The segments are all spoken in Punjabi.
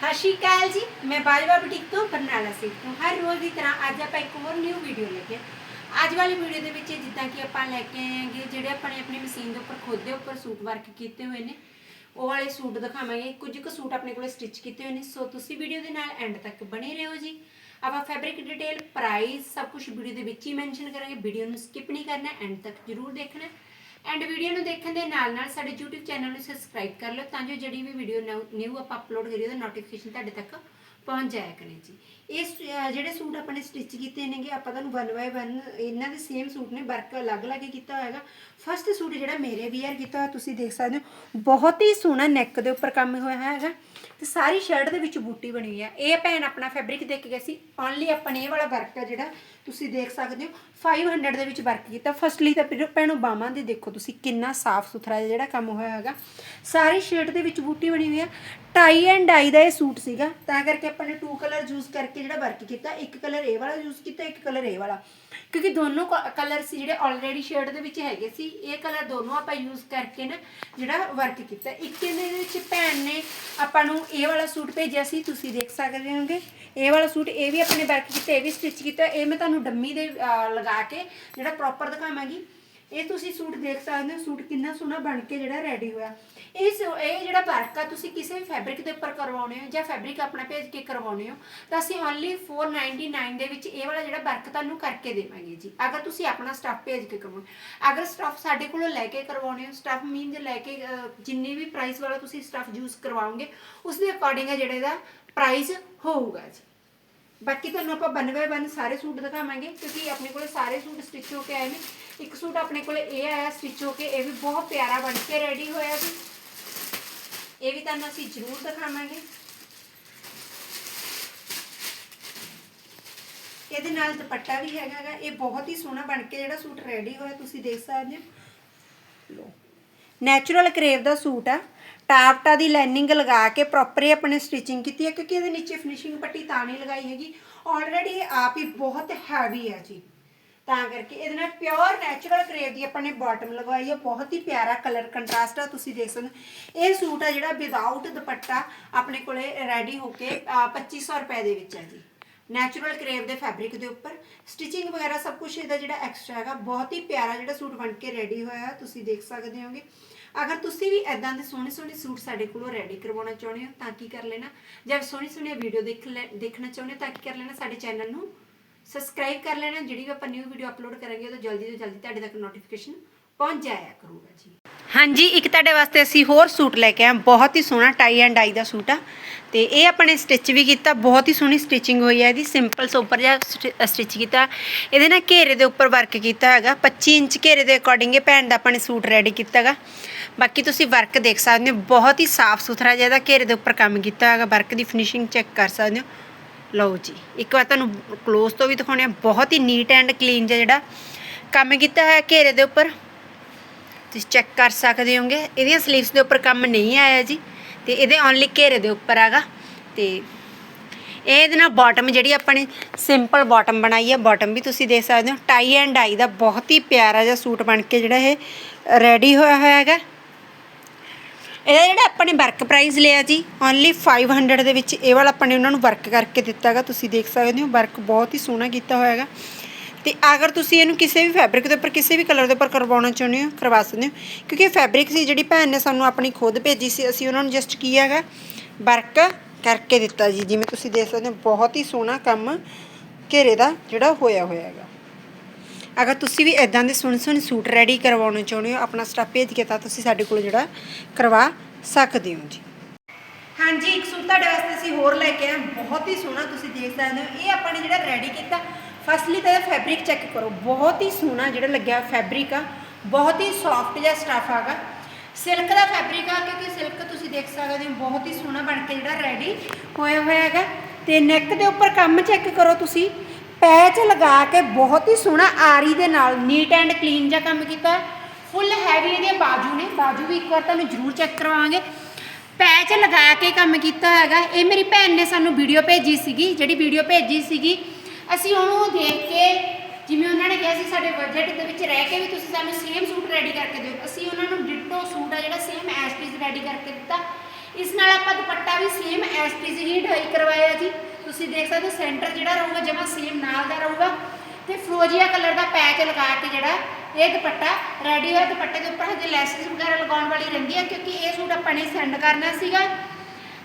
ਸਤਿ ਸ਼੍ਰੀ ਅਕਾਲ ਜੀ, ਮੈਂ ਬਾਜਵਾ ਬੁਟੀਕ ਤੋਂ ਬਰਨਾਲਾ ਸਿੱਖ ਤੋਂ। ਹਰ ਰੋਜ਼ ਦੀ ਤਰ੍ਹਾਂ ਅੱਜ ਆਪਾਂ ਇੱਕ ਹੋਰ ਨਿਊ ਵੀਡੀਓ ਲੈ ਕੇ ਅੱਜ ਵਾਲੀ ਵੀਡੀਓ ਦੇ ਵਿੱਚ ਜਿੱਦਾਂ ਕਿ ਆਪਾਂ ਲੈ ਕੇ ਆਏ ਹਾਂਗੇ, ਜਿਹੜੇ ਆਪਾਂ ਨੇ ਆਪਣੀ ਮਸ਼ੀਨ ਦੇ ਉੱਪਰ ਖੁਦ ਦੇ ਉੱਪਰ ਸੂਟ ਵਰਕ ਕੀਤੇ ਹੋਏ ਨੇ, ਉਹ ਵਾਲੇ ਸੂਟ ਦਿਖਾਵਾਂਗੇ। ਕੁਝ ਕੁ ਸੂਟ ਆਪਣੇ ਕੋਲੇ ਸਟਿਚ ਕੀਤੇ ਹੋਏ ਨੇ। ਸੋ ਤੁਸੀਂ ਵੀਡੀਓ ਦੇ ਨਾਲ ਐਂਡ ਤੱਕ ਬਣੇ ਰਹੋ ਜੀ। ਆਪਾਂ ਫੈਬਰਿਕ ਡਿਟੇਲ ਪ੍ਰਾਈਸ ਸਭ ਕੁਝ ਵੀਡੀਓ ਦੇ ਵਿੱਚ ਹੀ ਮੈਂਸ਼ਨ ਕਰਾਂਗੇ। ਵੀਡੀਓ ਨੂੰ ਸਕਿਪ ਨਹੀਂ ਕਰਨਾ ਐਂਡ ਤੱਕ ਜਰੂਰ ਦੇਖਣਾ। ਐਂਡ ਵੀਡੀਓ ਨੂੰ ਦੇਖਣ ਦੇ ਨਾਲ ਨਾਲ ਸਾਡੇ YouTube ਚੈਨਲ ਨੂੰ ਸਬਸਕ੍ਰਾਈਬ ਕਰ ਲਓ ਤਾਂ ਜੋ ਜਿਹੜੀ ਵੀ ਵੀਡੀਓ ਨਿਊ ਆਪਾਂ ਅਪਲੋਡ ਕਰੀਏ, ਉਹਦਾ ਨੋਟੀਫਿਕੇਸ਼ਨ ਤੁਹਾਡੇ ਤੱਕ ਪਹੁੰਚ ਜਾਇਆ ਕਰੇ ਜੀ। ਇਸ ਜਿਹੜੇ ਸੂਟ ਆਪਾਂ ਨੇ ਸਟਿਚ ਕੀਤੇ ਨੇਗੇ, ਆਪਾਂ ਤੁਹਾਨੂੰ ਵਨ ਬਾਏ ਵਨ ਇਹਨਾਂ ਦੇ ਸੇਮ ਸੂਟ ਨੇ, ਵਰਕ ਅਲੱਗ-ਅਲੱਗ ਕੀਤਾ ਹੋਏਗਾ ਫਸਟ ਸੂਟ ਜਿਹੜਾ ਮੇਰੇ ਵੀਅਰ ਕੀਤਾ ਹੋਇਆ, ਤੁਸੀਂ ਦੇਖ ਸਕਦੇ ਹੋ, ਬਹੁਤ ਹੀ ਸੋਹਣਾ ਨੈਕ ਦੇ ਉੱਪਰ ਕੰਮ ਹੋਇਆ ਹੈਗਾ। ਤੇ ਸਾਰੀ ਸ਼ਰਟ ਦੇ ਵਿੱਚ ਬੂਟੀ ਬਣੀ ਹੋਈ ਹੈ ਇਹ ਭੈਣ ਆਪਣਾ ਫੈਬਰਿਕ ਦੇ ਕੇ ਗਈ ਸੀ ਓਨਲੀ ਆਪਾਂ ਇਹ ਵਾਲਾ ਵਰਕ ਹੈ ਜਿਹੜਾ ਤੁਸੀਂ ਦੇਖ ਸਕਦੇ ਹੋ। 500 ਦੇ ਵਿੱਚ ਵਰਕ ਕੀਤਾ। ਫਸਟਲੀ ਤਾਂ ਫਿਰ ਭੈਣੋ ਬਾਹਾਂ ਦੇ ਦੇਖੋ ਤੁਸੀਂ ਕਿੰਨਾ ਸਾਫ਼ ਸੁਥਰਾ ਜਿਹੜਾ ਕੰਮ ਹੋਇਆ ਹੈਗਾ। ਸਾਰੀ ਸ਼ਰਟ ਦੇ ਵਿੱਚ ਬੂਟੀ ਬਣੀ ਹੋਈ ਹੈ ਟਾਈ ਐਂਡ ਡਾਈ ਦਾ ਇਹ ਸੂਟ ਸੀਗਾ। ਤਾਂ ਕਰਕੇ ਆਪਾਂ ਨੇ ਟੂ ਕਲਰ ਯੂਜ਼ ਕਰਕੇ ਜਿਹੜਾ ਵਰਕ ਕੀਤਾ, ਇੱਕ ਕਲਰ ਇਹ ਵਾਲਾ ਯੂਜ਼ ਕੀਤਾ, ਇੱਕ ਕਲਰ ਇਹ ਵਾਲਾ। ਕਿਉਂਕਿ ਦੋਨੋਂ ਕਲਰ ਸੀ ਜਿਹੜੇ ਆਲਰੇਡੀ ਸ਼ਰਟ ਦੇ ਵਿੱਚ ਹੈਗੇ ਸੀ, ਇਹ ਕਲਰ ਦੋਨੋਂ ਆਪਾਂ ਯੂਜ਼ ਕਰਕੇ ਨਾ ਜਿਹੜਾ ਵਰਕ ਕੀਤਾ। ਇੱਕ ਇਹਦੇ ਵਿੱਚ ਭੈਣ ਨੇ ਆਪਾਂ ਨੂੰ ਇਹ ਵਾਲਾ ਸੂਟ ਭੇਜਿਆ ਸੀ, ਤੁਸੀਂ ਦੇਖ ਸਕਦੇ ਹੋਗੇ। ਇਹ ਵਾਲਾ ਸੂਟ ਇਹ ਵੀ ਆਪਣੇ ਵਰਕ ਕੀਤਾ, ਇਹ ਵੀ ਸਟਿਚ ਕੀਤਾ। ਇਹ ਮੈਂ ਤੁਹਾਨੂੰ ਡੰਮੀ ਦੇ ਲਗਾ ਕੇ ਜਿਹੜਾ ਪ੍ਰੋਪਰ ਦਿਖਾਵਾਂਗੀ। ਇਹ ਤੁਸੀਂ ਸੂਟ ਦੇਖ ਸਕਦੇ ਹੋ ਸੂਟ ਕਿੰਨਾ ਸੋਹਣਾ ਬਣ ਕੇ ਜਿਹੜਾ ਰੈਡੀ ਹੋਇਆ। ਇਹ ਸੂ- ਇਹ ਜਿਹੜਾ ਵਰਕ ਆ ਤੁਸੀਂ ਕਿਸੇ ਵੀ ਫੈਬਰਿਕ ਦੇ ਉੱਪਰ ਕਰਵਾਉਣੇ ਹੋ ਜਾਂ ਫੈਬਰਿਕ ਆਪਣਾ ਭੇਜ ਕੇ ਕਰਵਾਉਣੇ ਹੋ ਤਾਂ ਅਸੀਂ ਓਨਲੀ 499 ਦੇ ਵਿੱਚ ਇਹ ਵਾਲਾ ਜਿਹੜਾ ਵਰਕ ਤੁਹਾਨੂੰ ਕਰਕੇ ਦੇਵਾਂਗੇ ਜੀ। ਅਗਰ ਤੁਸੀਂ ਆਪਣਾ ਸਟਾਫ ਭੇਜ ਕੇ ਕਰਵਾਉਣਾ ਅਗਰ ਸਟਾਫ ਸਾਡੇ ਕੋਲੋਂ ਲੈ ਕੇ ਕਰਵਾਉਣੇ ਹੋ ਸਟਾਫ ਮੀਨਜ਼ ਲੈ ਕੇ ਅਹ, ਜਿੰਨੀ ਵੀ ਪ੍ਰਾਈਸ ਵਾਲਾ ਤੁਸੀਂ ਸਟਾਫ ਯੂਜ਼ ਕਰਵਾਓਗੇ ਉਸ ਦੇ ਅਕੋਰਡਿੰਗ ਹੈ ਜਿਹੜੇ ਦਾ ਪ੍ਰਾਈਸ ਹੋਊਗਾ ਜੀ। ਬਾਕੀ ਤੁਹਾਨੂੰ ਆਪਾਂ ਬਨ ਬਾਏ ਬਨ ਸਾਰੇ ਸੂਟ ਦਿਖਾਵਾਂਗੇ, ਕਿਉਂਕਿ ਆਪਣੇ ਕੋਲੇ ਸਾਰੇ ਸੂਟ ਸਟਿਚ ਹੋ ਕੇ ਆਏ ਨੇ। ਇੱਕ ਸੂਟ ਆਪਣੇ ਕੋਲੇ ਇਹ ਆਇਆ ਸਟਿਚ ਹੋ ਕੇ, ਇਹ ਵੀ ਬਹੁਤ ਪਿਆਰਾ ਬਣ ਕੇ ਰੈਡੀ ਹੋਇਆ ਜੀ ਇਹ ਵੀ ਤੁਹਾਨੂੰ ਅਸੀਂ ਜ਼ਰੂਰ ਦਿਖਾਵਾਂਗੇ। ਇਹਦੇ ਨਾਲ ਦੁਪੱਟਾ ਵੀ ਹੈਗਾ ਇਹ ਬਹੁਤ ਹੀ ਸੋਹਣਾ ਬਣ ਕੇ ਜਿਹੜਾ ਸੂਟ ਰੈਡੀ ਹੋਇਆ, ਤੁਸੀਂ ਦੇਖ ਸਕਦੇ ਹੋ। ਲੋ ਨੈਚੁਰਲ ਕਰੇਵ ਦਾ ਸੂਟ ਆ। ਟਾਪਟਾ ਦੀ ਲਾਈਨਿੰਗ ਲਗਾ ਕੇ ਪ੍ਰੋਪਰ ਹੀ ਆਪਣੇ ਸਟਿਚਿੰਗ ਕੀਤੀ ਹੈ ਕਿਉਂਕਿ ਇਹਦੇ ਨੀਚੇ ਫਿਨਿਸ਼ਿੰਗ ਪੱਟੀ ਤਾਂ ਨਹੀਂ ਲਗਾਈ ਹੈਗੀ। ਆਲਰੇਡੀ ਆਪ ਹੀ ਬਹੁਤ ਹੈਵੀ ਹੈ ਜੀ। ਤਾਂ ਕਰਕੇ ਇਹਦੇ ਨਾਲ ਪਿਓਰ ਨੈਚੁਰਲ ਕਰੇਵ ਦੀ ਆਪਾਂ ਨੇ ਬਾਟਮ ਲਗਵਾਈ ਹੈ ਬਹੁਤ ਹੀ ਪਿਆਰਾ ਕਲਰ ਕੰਟਰਾਸਟ ਆ ਤੁਸੀਂ ਦੇਖ ਸਕਦੇ ਇਹ ਸੂਟ ਆ ਜਿਹੜਾ ਵਿਦਆਊਟ ਦੁਪੱਟਾ ਆਪਣੇ ਕੋਲੇ ਰੈਡੀ ਹੋ ਕੇ ਅਹ, 2500 ਰੁਪਏ ਦੇ ਵਿੱਚ ਹੈ ਜੀ। ਨੈਚੁਰਲ ਕਰੇਵ ਦੇ ਫੈਬਰਿਕ ਦੇ ਉੱਪਰ। ਸਟਿਚਿੰਗ ਵਗੈਰਾ ਸਭ ਕੁਝ ਇਹਦਾ ਜਿਹੜਾ ਐਕਸਟਰਾ ਹੈਗਾ ਬਹੁਤ ਹੀ ਪਿਆਰਾ ਜਿਹੜਾ ਸੂਟ ਬਣ ਕੇ ਰੈਡੀ ਹੋਇਆ ਤੁਸੀਂ ਦੇਖ ਸਕਦੇ ਹੋਗੇ। ਅਗਰ ਤੁਸੀਂ ਵੀ ਐਦਾਂ ਦੇ ਸੋਹਣੇ ਸੋਹਣੇ ਸੂਟ ਸਾਡੇ ਕੋਲੋਂ ਰੈਡੀ ਕਰਵਾਉਣਾ ਚਾਹੁੰਦੇ ਹੋ, ਤਾਂ ਕੀ ਕਰ ਲੈਣਾ? ਜਾਂ ਸੋਹਣੀ ਸੋਹਣੀ ਵੀਡੀਓ ਦੇਖ ਲੈ, ਦੇਖਣਾ ਚਾਹੁੰਦੇ ਹੋ, ਤਾਂ ਕੀ ਕਰ ਲੈਣਾ? ਸਾਡੇ ਚੈਨਲ ਨੂੰ ਸਬਸਕ੍ਰਾਈਬ ਕਰ ਲੈਣਾ। ਜਿਹੜੀ ਵੀ ਆਪਾਂ ਨਿਊ ਵੀਡੀਓ ਅਪਲੋਡ ਕਰਾਂਗੇ, ਉਹ ਜਲਦੀ ਤੋਂ ਜਲਦੀ ਤੁਹਾਡੇ ਤੱਕ ਨੋਟੀਫਿਕੇਸ਼ਨ ਪਹੁੰਚ ਜਾਇਆ ਕਰੂਗਾ ਜੀ। ਹਾਂਜੀ, ਇੱਕ ਤੁਹਾਡੇ ਵਾਸਤੇ ਅਸੀਂ ਹੋਰ ਸੂਟ ਲੈ ਕੇ ਆਏ ਬਹੁਤ ਹੀ ਸੋਹਣਾ ਟਾਈ ਐਂਡ ਡਾਈ ਦਾ ਸੂਟ ਆ। ਤੇ ਇਹ ਆਪਣੇ ਸਟਿਚ ਵੀ ਕੀਤਾ। ਬਹੁਤ ਹੀ ਸੋਹਣੀ ਸਟਿਚਿੰਗ ਹੋਈ ਹੈ ਇਹਦੀ। ਸਿੰਪਲ ਸੋਪਰ ਜਿਹਾ ਸਟਿਚ ਕੀਤਾ। ਇਹਦੇ ਨਾਲ ਘੇਰੇ ਦੇ ਉੱਪਰ ਵਰਕ ਕੀਤਾ ਹੈਗਾ। 25 ਇੰਚ ਘੇਰੇ ਦੇ ਅਕੋਰਡਿੰਗ ਇਹ ਭੈਣ ਦਾ ਆਪਾਂ ਨੇ ਸੂਟ ਰੈਡੀ ਕੀਤਾ ਹੈਗਾ। ਬਾਕੀ ਤੁਸੀਂ ਵਰਕ ਦੇਖ ਸਕਦੇ ਹੋ, ਬਹੁਤ ਹੀ ਸਾਫ਼ ਸੁਥਰਾ ਜਿਹਾ ਘੇਰੇ ਦੇ ਉੱਪਰ ਕੰਮ ਕੀਤਾ ਹੈਗਾ, ਵਰਕ ਦੀ ਫਿਨਿਸ਼ਿੰਗ ਚੈੱਕ ਕਰ ਸਕਦੇ ਹੋ। ਲਓ ਜੀ, ਇੱਕ ਵਾਰ ਤੁਹਾਨੂੰ ক্লোਜ਼ ਤੋਂ ਵੀ ਦਿਖਾਉਣੇ ਆ ਬਹੁਤ ਹੀ ਨੀਟ ਐਂਡ ਕਲੀਨ ਜਿਹਾ ਜਿਹੜਾ ਕੰਮ ਕੀਤਾ ਹੋਇਆ ਘੇਰੇ ਦੇ ਉੱਪਰ। ਤੁਸੀਂ ਚੈੱਕ ਕਰ ਸਕਦੇ ਹੋਗੇ ਇਹਦੀਆਂ ਸਲੀਵਸ ਦੇ ਉੱਪਰ ਕੰਮ ਨਹੀਂ ਆਇਆ ਜੀ, ਤੇ ਇਹਦੇ ਓਨਲੀ ਘੇਰੇ ਦੇ ਉੱਪਰ ਆਗਾ ਤੇ ਇਹਦੇ ਨਾਲ ਬਾਟਮ ਜਿਹੜੀ ਆਪਾਂ ਸਿੰਪਲ ਬਾਟਮ ਬਣਾਈ ਹੈ ਬਾਟਮ ਵੀ ਤੁਸੀਂ ਦੇਖ ਸਕਦੇ ਹੋ ਟਾਈ ਐਂਡ ਆਈ ਦਾ ਬਹੁਤ ਹੀ ਪਿਆਰਾ ਜਿਹਾ ਸੂਟ ਬਣ ਕੇ ਜਿਹੜਾ ਇਹ ਰੈਡੀ ਹੋਇਆ ਹੋਇਆ ਹੈਗਾ। ਇਹਦਾ ਜਿਹੜਾ ਆਪਾਂ ਨੇ ਵਰਕ ਪ੍ਰਾਈਸ ਲਿਆ ਜੀ ਓਨਲੀ 500 ਦੇ ਵਿੱਚ ਇਹ ਵਾਲਾ ਆਪਾਂ ਨੇ ਉਹਨਾਂ ਨੂੰ ਵਰਕ ਕਰਕੇ ਦਿੱਤਾ ਹੈਗਾ, ਤੁਸੀਂ ਦੇਖ ਸਕਦੇ ਹੋ ਵਰਕ ਬਹੁਤ ਹੀ ਸੋਹਣਾ ਕੀਤਾ ਹੋਇਆ ਹੈਗਾ। ਤੇ ਅਗਰ ਤੁਸੀਂ ਇਹਨੂੰ ਕਿਸੇ ਵੀ ਫੈਬਰਿਕ ਦੇ ਉੱਪਰ, ਕਿਸੇ ਵੀ ਕਲਰ ਦੇ ਉੱਪਰ ਕਰਵਾਉਣਾ ਚਾਹੁੰਦੇ ਹੋ, ਕਰਵਾ ਸਕਦੇ ਹੋ, ਕਿਉਂਕਿ ਫੈਬਰਿਕ ਸੀ, ਜਿਹੜੀ ਭੈਣ ਨੇ ਸਾਨੂੰ ਆਪਣੀ ਖੁਦ ਭੇਜੀ ਸੀ, ਅਸੀਂ ਉਹਨਾਂ ਨੂੰ ਜਸਟ ਕੀ ਹੈਗਾ ਵਰਕ ਕਰਕੇ ਦਿੱਤਾ ਜੀ, ਜਿਵੇਂ ਤੁਸੀਂ ਦੇਖ ਸਕਦੇ ਹੋ, ਬਹੁਤ ਹੀ ਸੋਹਣਾ ਕੰਮ ਘੇਰੇ ਦਾ ਜਿਹੜਾ ਹੋਇਆ ਹੋਇਆ ਹੈਗਾ। ਅਗਰ ਤੁਸੀਂ ਵੀ ਇਦਾਂ ਦੇ ਸੋਹਣੇ ਸੋਹਣੇ ਸੂਟ ਰੈਡੀ ਕਰਵਾਉਣੇ ਚਾਹੁੰਦੇ ਹੋ, ਆਪਣਾ ਸਟਾਫ ਭੇਜ ਕੇ ਤਾਂ ਤੁਸੀਂ ਸਾਡੇ ਕੋਲ ਜਿਹੜਾ ਕਰਵਾ ਸਕਦੇ ਹੋ ਜੀ। ਹਾਂਜੀ, ਇੱਕ ਸੂਟ ਤੁਹਾਡੇ ਵਾਸਤੇ ਅਸੀਂ ਹੋਰ ਲੈ ਕੇ ਆਏ ਬਹੁਤ ਹੀ ਸੋਹਣਾ ਤੁਸੀਂ ਦੇਖ ਸਕਦੇ ਹੋ। ਇਹ ਆਪਾਂ ਨੇ ਜਿਹੜਾ ਰੈਡੀ ਕੀਤਾ ਫਸਟਲੀ ਤਾਂ ਇਹਦਾ ਫੈਬਰਿਕ ਚੈੱਕ ਕਰੋ। ਬਹੁਤ ਹੀ ਸੋਹਣਾ ਜਿਹੜਾ ਲੱਗਿਆ ਫੈਬਰਿਕ ਆ। ਬਹੁਤ ਹੀ ਸੌਫਟ ਜਿਹਾ ਸਟਫ ਆਗਾ ਸਿਲਕ ਦਾ ਫੈਬਰਿਕ ਆ ਕਿਉਂਕਿ ਸਿਲਕ ਤੁਸੀਂ ਦੇਖ ਸਕਦੇ ਹੋ, ਬਹੁਤ ਹੀ ਸੋਹਣਾ ਬਣ ਕੇ ਜਿਹੜਾ ਰੈਡੀ ਹੋਇਆ ਹੋਇਆ ਹੈਗਾ। ਤੇ ਨੈਕ ਦੇ ਉੱਪਰ ਕੰਮ ਚੈੱਕ ਕਰੋ ਤੁਸੀਂ। ਪੈਚ ਲਗਾ ਕੇ ਬਹੁਤ ਹੀ ਸੋਹਣਾ ਆਰੀ ਦੇ ਨਾਲ ਨੀਟ ਐਂਡ ਕਲੀਨ ਜਿਹਾ ਕੰਮ ਕੀਤਾ। ਫੁੱਲ ਹੈਵੀ ਇਹਦੇ ਬਾਜੂ ਨੇ, ਬਾਜੂ ਵੀ ਇੱਕ ਵਾਰ ਤੁਹਾਨੂੰ ਜ਼ਰੂਰ ਚੈੱਕ ਕਰਵਾਵਾਂਗੇ। ਪੈਚ ਲਗਾ ਕੇ ਕੰਮ ਕੀਤਾ ਹੈਗਾ। ਇਹ ਮੇਰੀ ਭੈਣ ਨੇ ਸਾਨੂੰ ਵੀਡੀਓ ਭੇਜੀ ਸੀਗੀ, ਜਿਹੜੀ ਵੀਡੀਓ ਭੇਜੀ ਸੀਗੀ। ਅਸੀਂ ਉਹਨੂੰ ਦੇਖ ਕੇ, ਜਿਵੇਂ ਉਹਨਾਂ ਨੇ ਕਿਹਾ ਸੀ, ਸਾਡੇ ਬਜਟ ਦੇ ਵਿੱਚ ਰਹਿ ਕੇ ਵੀ ਤੁਸੀਂ ਸਾਨੂੰ ਸੇਮ ਸੂਟ ਰੈਡੀ ਕਰਕੇ ਦਿਓ। ਅਸੀਂ ਉਹਨਾਂ ਨੂੰ ਡਿਟੋ ਸੂਟ ਆ ਜਿਹੜਾ ਸੇਮ ਐਸ ਪੀਸ ਰੈਡੀ ਕਰਕੇ ਦਿੱਤਾ। ਇਸ ਨਾਲ ਆਪਾਂ ਦੁਪੱਟਾ ਵੀ ਸੇਮ ਐਸ ਪੀਸ ਹੀ ਢਾਈ ਕਰਵਾਇਆ ਜੀ। ਤੁਸੀਂ ਦੇਖ ਸਕਦੇ ਹੋ ਸੈਂਟਰ ਜਿਹੜਾ ਰਹੂਗਾ ਜਮਾ ਸੇਮ ਨਾਲ ਦਾ ਰਹੂਗਾ ਤੇ ਫਰੋਜ਼ੀਆ ਕਲਰ ਦਾ ਪੈਚ ਲਗਾ ਕੇ ਜਿਹੜਾ ਇਹ ਦੁਪੱਟਾ ਰੈਡੀ ਹੋਇਆ। ਦੁਪੱਟੇ ਦੇ ਉੱਪਰ ਹਜੇ ਲੈਸਿਸ ਵਗੈਰਾ ਲਗਾਉਣ ਵਾਲੀ ਰਹਿੰਦੀ ਹੈ ਕਿਉਂਕਿ ਇਹ ਸੂਟ ਆਪਾਂ ਨੇ ਸੈਂਡ ਕਰਨਾ ਸੀਗਾ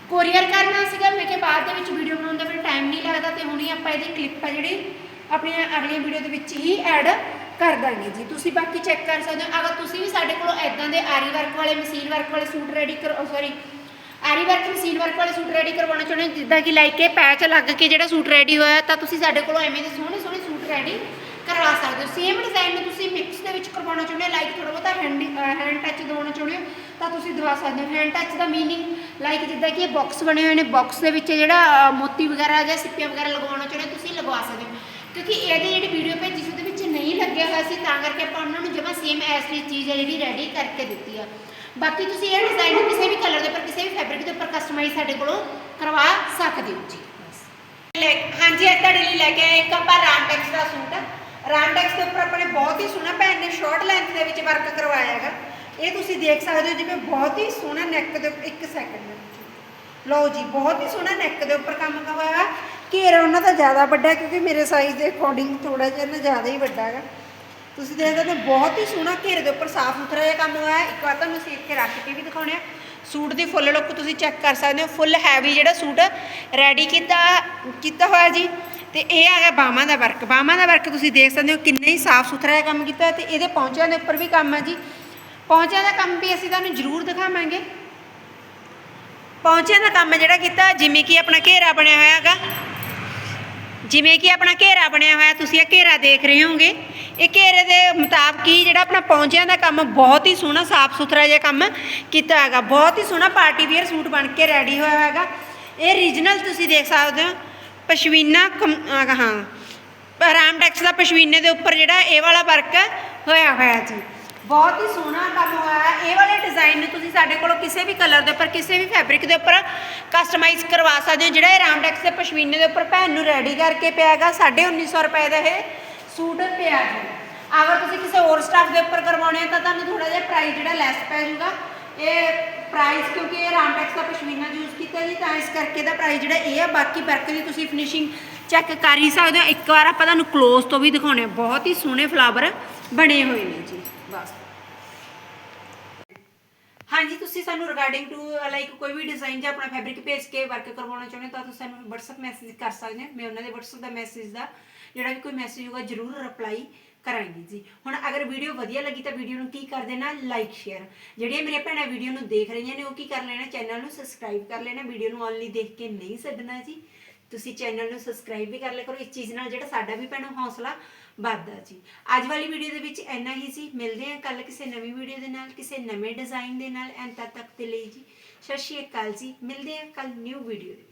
ਕੋਰੀਅਰ ਕਰਨਾ ਸੀਗਾ। ਮੈਂ ਕਿ ਬਾਅਦ ਦੇ ਵਿੱਚ ਵੀਡੀਓ ਬਣਾਉਣ ਦਾ ਫਿਰ ਟਾਈਮ ਨਹੀਂ ਲੱਗਦਾ ਤੇ ਹੁਣੀ ਆਪਾਂ ਇਹਦੀ ਕਲਿੱਪ ਆ ਜਿਹੜੀ ਆਪਣੀਆਂ ਅਗਲੀਆਂ ਵੀਡੀਓ ਦੇ ਵਿੱਚ ਹੀ ਐਡ ਕਰ ਦਾਂਗੇ ਜੀ। ਤੁਸੀਂ ਬਾਕੀ ਚੈੱਕ ਕਰ ਸਕਦੇ ਹੋ। ਅਗਰ ਤੁਸੀਂ ਵੀ ਸਾਡੇ ਕੋਲੋਂ ਐਦਾਂ ਦੇ ਆਰੀ ਵਰਕ ਵਾਲੇ ਮਸ਼ੀਨ ਵਰਕ ਵਾਲੇ ਸੂਟ ਰੈਡੀ ਕਰੋ ਸੌਰੀ ਆਰੀ ਵਰਕ, ਮਸ਼ੀਨ ਵਰਕ ਵਾਲੇ ਸੂਟ ਰੈਡੀ ਕਰਵਾਉਣਾ ਚਾਹੁੰਦੇ ਹੋ? ਜਿੱਦਾਂ ਕਿ ਲਾਈਕ ਇਹ ਪੈਚ ਲੱਗ ਕੇ ਜਿਹੜਾ ਸੂਟ ਰੈਡੀ ਹੋਇਆ, ਤਾਂ ਤੁਸੀਂ ਸਾਡੇ ਕੋਲੋਂ ਐਵੇਂ ਦੇ ਸੋਹਣੇ ਸੋਹਣੇ ਸੂਟ ਰੈਡੀ ਕਰਵਾ ਸਕਦੇ ਹੋ। ਸੇਮ ਡਿਜ਼ਾਈਨ ਨੂੰ ਤੁਸੀਂ ਮਿਕਸ ਦੇ ਵਿੱਚ ਕਰਵਾਉਣਾ ਚਾਹੁੰਦੇ ਹੋ ਲਾਈਕ ਥੋੜਾ ਬਹੁਤਾ ਹੈਂਡ ਹੈਂਡ ਟੱਚ ਦਿਵਾਉਣਾ ਚਾਹੁੰਦੇ ਹੋ, ਤਾਂ ਤੁਸੀਂ ਦਵਾ ਸਕਦੇ ਹੋ। ਹੈਂਡ ਟੱਚ ਦਾ ਮੀਨਿੰਗ ਲਾਈਕ ਜਿੱਦਾਂ ਕਿ ਇਹ ਬਾਕਸ ਬਣੇ ਹੋਏ ਨੇ ਬਾਕਸ ਦੇ ਵਿੱਚ ਜਿਹੜਾ ਮੋਤੀ ਵਗੈਰਾ ਜਾਂ ਸਿੱਪੀਆਂ ਵਗੈਰਾ ਲਗਵਾਉਣਾ ਚਾਹੁੰਦੇ ਹੋ, ਤੁਸੀਂ ਲਗਵਾ ਸਕਦੇ ਹੋ। ਕਿਉਂਕਿ ਇਹਦੀ ਜਿਹੜੀ ਵੀਡੀਓ ਭੇਜੀ ਸੀ ਉਹਦੇ ਵਿੱਚ ਨਹੀਂ ਲੱਗਿਆ ਹੋਇਆ ਸੀ, ਤਾਂ ਕਰਕੇ ਆਪਾਂ ਉਹਨਾਂ ਨੂੰ ਜਮਾ ਸੇਮ ਐਸ ਚੀਜ਼ ਹੈ ਜਿਹੜੀ ਰੈਡੀ ਕਰਕੇ ਦਿੱਤੀ ਆ। ਬਾਕੀ ਤੁਸੀਂ ਇਹ ਡਿਜ਼ਾਈਨ ਕਿਸੇ ਵੀ ਕਲਰ ਦੇ ਉੱਪਰ, ਕਿਸੇ ਵੀ ਫੈਬਰਿਕ ਦੇ ਉੱਪਰ ਕਸਟਮਾਈਜ਼ ਸਾਡੇ ਕੋਲੋਂ ਕਰਵਾ ਸਕਦੇ ਹੋ ਜੀ। ਲੈ- ਹਾਂਜੀ, ਇਹ ਤੁਹਾਡੇ ਲਈ ਲੈ ਕੇ ਆਏ ਇੱਕ ਆਪਾਂ ਰਾਮਟੈਕਸ ਦਾ ਸੂਟ ਰਾਮਟੈਕਸ ਦੇ ਉੱਪਰ ਆਪਣੇ ਬਹੁਤ ਹੀ ਸੋਹਣਾ ਭੈਣ ਨੇ ਸ਼ਾਰਟ ਲੈਂਥ ਦੇ ਵਿੱਚ ਵਰਕ ਕਰਵਾਇਆ ਹੈਗਾ। ਇਹ ਤੁਸੀਂ ਦੇਖ ਸਕਦੇ ਹੋ ਜਿਵੇਂ ਬਹੁਤ ਹੀ ਸੋਹਣਾ ਨੈਕ ਦੇ ਉੱਪਰ, ਇੱਕ ਸੈਕਿੰਡ ਲਓ ਜੀ, ਬਹੁਤ ਹੀ ਸੋਹਣਾ ਨੈਕ ਦੇ ਉੱਪਰ ਕੰਮ ਕਰਵਾਇਆ। ਘੇਰਾ ਉਹਨਾਂ ਦਾ ਜ਼ਿਆਦਾ ਵੱਡਾ ਕਿਉਂਕਿ ਮੇਰੇ ਸਾਈਜ਼ ਦੇ ਅਕੋਰਡਿੰਗ ਥੋੜਾ ਜਿਹਾ ਨਾ ਜ਼ਿਆਦਾ ਹੀ ਵੱਡਾ ਹੈਗਾ। ਤੁਸੀਂ ਦੇਖ ਸਕਦੇ ਹੋ ਬਹੁਤ ਹੀ ਸੋਹਣਾ ਘੇਰੇ ਦੇ ਉੱਪਰ ਸਾਫ਼ ਸੁਥਰਾ ਜਿਹਾ ਕੰਮ ਹੋਇਆ ਹੈ। ਇੱਕ ਵਾਰ ਤੁਹਾਨੂੰ ਅਸੀਂ ਇੱਥੇ ਰੱਖ ਕੇ ਵੀ ਦਿਖਾਉਣੇ ਆ। ਸੂਟ ਦੀ ਫੁੱਲ ਲੁੱਕ ਤੁਸੀਂ ਚੈੱਕ ਕਰ ਸਕਦੇ ਹੋ। ਫੁੱਲ ਹੈਵੀ ਜਿਹੜਾ ਸੂਟ ਰੈਡੀ ਕੀਤਾ ਕੀਤਾ ਹੋਇਆ ਜੀ। ਤੇ ਇਹ ਹੈਗਾ ਬਾਹਾਂ ਦਾ ਵਰਕ ਬਾਹਾਂ ਦਾ ਵਰਕ ਤੁਸੀਂ ਦੇਖ ਸਕਦੇ ਹੋ ਕਿੰਨਾ ਹੀ ਸਾਫ਼ ਸੁਥਰਾ ਜਿਹਾ ਕੰਮ ਕੀਤਾ ਹੈ ਤੇ ਇਹਦੇ ਪੌਂਚਿਆਂ ਦੇ ਉੱਪਰ ਵੀ ਕੰਮ ਹੈ ਜੀ। ਪੌਂਚਿਆਂ ਦਾ ਕੰਮ ਵੀ ਅਸੀਂ ਤੁਹਾਨੂੰ ਜ਼ਰੂਰ ਦਿਖਾਵਾਂਗੇ। ਪੌਂਚਿਆਂ ਦਾ ਕੰਮ ਜਿਹੜਾ ਕੀਤਾ, ਜਿਵੇਂ ਕਿ ਆਪਣਾ ਘੇਰਾ ਬਣਿਆ ਹੋਇਆ ਹੈਗਾ। ਜਿਵੇਂ ਕਿ ਆਪਣਾ ਘੇਰਾ ਬਣਿਆ ਹੋਇਆ, ਤੁਸੀਂ ਇਹ ਘੇਰਾ ਦੇਖ ਰਹੇ ਹੋਗੇ ਇਹ ਘੇਰੇ ਦੇ ਮੁਤਾਬਕ ਹੀ ਜਿਹੜਾ ਆਪਣਾ ਪੌਂਚਿਆਂ ਦਾ ਕੰਮ ਬਹੁਤ ਹੀ ਸੋਹਣਾ, ਸਾਫ਼ ਸੁਥਰਾ ਜਿਹਾ ਕੰਮ ਕੀਤਾ ਹੈਗਾ। ਬਹੁਤ ਹੀ ਸੋਹਣਾ ਪਾਰਟੀ ਵੇਅਰ ਸੂਟ ਬਣ ਕੇ ਰੈਡੀ ਹੋਇਆ ਹੈਗਾ। ਇਹ ਰੀਜਨਲ ਤੁਸੀਂ ਦੇਖ ਸਕਦੇ ਹੋ, ਪਸ਼ਮੀਨਾ ਕਮ- ਹਾਂ ਰਾਮਟੈਕਸ ਦਾ ਪਸ਼ਮੀਨੇ ਦੇ ਉੱਪਰ ਜਿਹੜਾ ਇਹ ਵਾਲਾ ਵਰਕ ਹੋਇਆ ਹੋਇਆ ਜੀ। ਬਹੁਤ ਹੀ ਸੋਹਣਾ ਕੰਮ ਹੋਇਆ ਹੈ। ਇਹ ਵਾਲੇ ਡਿਜ਼ਾਈਨ ਨੂੰ ਤੁਸੀਂ ਸਾਡੇ ਕੋਲੋਂ ਕਿਸੇ ਵੀ ਕਲਰ ਦੇ ਉੱਪਰ, ਕਿਸੇ ਵੀ ਫੈਬਰਿਕ ਦੇ ਉੱਪਰ ਕਸਟਮਾਈਜ਼ ਕਰਵਾ ਸਕਦੇ ਹੋ। ਜਿਹੜਾ ਇਹ ਰਾਮਟੈਕਸ ਦੇ ਪਸ਼ਮੀਨੇ ਦੇ ਉੱਪਰ ਭੈਣ ਨੂੰ ਰੈਡੀ ਕਰਕੇ ਪਿਆ ਹੈਗਾ 1950 ਰੁਪਏ ਦਾ ਇਹ ਸੂਟ ਪਿਆ ਜੀ ਅਗਰ ਤੁਸੀਂ ਕਿਸੇ ਹੋਰ ਸਟਾਫ ਦੇ ਉੱਪਰ ਕਰਵਾਉਣੇ ਆ ਤਾਂ ਤੁਹਾਨੂੰ ਥੋੜਾ ਜਿਹਾ ਪ੍ਰਾਈਸ ਜਿਹੜਾ ਲੈਸ ਪੈ ਜਾਊਗਾ। ਇਹ ਪ੍ਰਾਈਸ ਕਿਉਂਕਿ ਇਹ ਰਾਮਟੈਕਸ ਦਾ ਪਸ਼ਮੀਨਾ ਯੂਜ਼ ਕੀਤਾ ਜੀ, ਤਾਂ ਇਸ ਕਰਕੇ ਦਾ ਪ੍ਰਾਈਸ ਜਿਹੜਾ ਇਹ ਆ, ਬਾਕੀ ਵਰਕ ਦੀ ਤੁਸੀਂ ਫਿਨਿਸ਼ਿੰਗ ਚੈੱਕ ਕਰ ਹੀ ਸਕਦੇ ਹੋ। ਇੱਕ ਵਾਰ ਆਪਾਂ ਤੁਹਾਨੂੰ ক্লোਜ਼ ਤੋਂ ਵੀ ਦਿਖਾਉਣੇ ਆ। ਬਹੁਤ ਹੀ ਸੋਹਣੇ ਫਲਾਵਰ ਬਣੇ ਹੋਏ ਨੇ ਜੀ। ਬਸ। ਹਾਂਜੀ, ਤੁਸੀਂ ਸਾਨੂੰ ਰਿਗਾਰਡਿੰਗ ਟੂ ਲਾਈਕ ਕੋਈ ਵੀ ਡਿਜ਼ਾਈਨ ਜਾਂ ਆਪਣਾ ਫੈਬਰਿਕ ਭੇਜ ਕੇ ਵਰਕ ਕਰਵਾਉਣਾ ਚਾਹੁੰਦੇ ਹੋ ਤਾਂ ਤੁਸੀਂ ਸਾਨੂੰ WhatsApp ਮੈਸੇਜ ਕਰ ਸਕਦੇ ਹੋ। ਮੈਂ ਉਹਨਾਂ ਦੇ WhatsApp ਦਾ ਮੈਸੇਜ ਦਾ ਜਿਹੜਾ ਵੀ ਕੋਈ ਮੈਸੇਜ ਹੋਊਗਾ ਜਰੂਰ ਰਿਪਲਾਈ ਕਰਾਂਗੀ ਜੀ। ਹੁਣ ਅਗਰ ਵੀਡੀਓ ਵਧੀਆ ਲੱਗੀ ਤਾਂ ਵੀਡੀਓ ਨੂੰ ਕੀ ਕਰ ਦੇਣਾ? ਲਾਈਕ ਸ਼ੇਅਰ ਜਿਹੜੀਆਂ ਮੇਰੇ ਭੈਣਾਂ ਵੀਡੀਓ ਨੂੰ ਦੇਖ ਰਹੀਆਂ ਨੇ, ਉਹ ਕੀ ਕਰ ਲੈਣਾ? ਚੈਨਲ ਨੂੰ ਸਬਸਕ੍ਰਾਈਬ ਕਰ ਲੈਣਾ। ਵੀਡੀਓ ਨੂੰ ਓਨਲੀ ਦੇਖ ਕੇ ਨਹੀਂ ਛੱਡਣਾ ਜੀ। ਤੁਸੀਂ ਚੈਨਲ ਨੂੰ ਸਬਸਕ੍ਰਾਈਬ ਵੀ ਕਰ ਲਿਆ ਕਰੋ। ਇਸ ਚੀਜ਼ ਨਾਲ ਜਿਹੜਾ ਸਾਡਾ ਵੀ ਭੈਣੋ ਹੌਸਲਾ ਵੱਧਦਾ ਜੀ। ਅੱਜ ਵਾਲੀ ਵੀਡੀਓ ਦੇ ਵਿੱਚ ਇੰਨਾ ਹੀ ਸੀ ਮਿਲਦੇ ਹਾਂ ਕੱਲ ਕਿਸੇ ਨਵੀਂ ਵੀਡੀਓ ਦੇ ਨਾਲ, ਕਿਸੇ ਨਵੇਂ ਡਿਜ਼ਾਈਨ ਦੇ ਨਾਲ। ਐਂ ਤਦ ਤੱਕ ਦੇ ਲਈ ਜੀ। ਸਤਿ ਸ਼੍ਰੀ ਅਕਾਲ ਜੀ। ਮਿਲਦੇ ਹਾਂ ਕੱਲ ਨਿਊ ਵੀਡੀਓ ਦੇ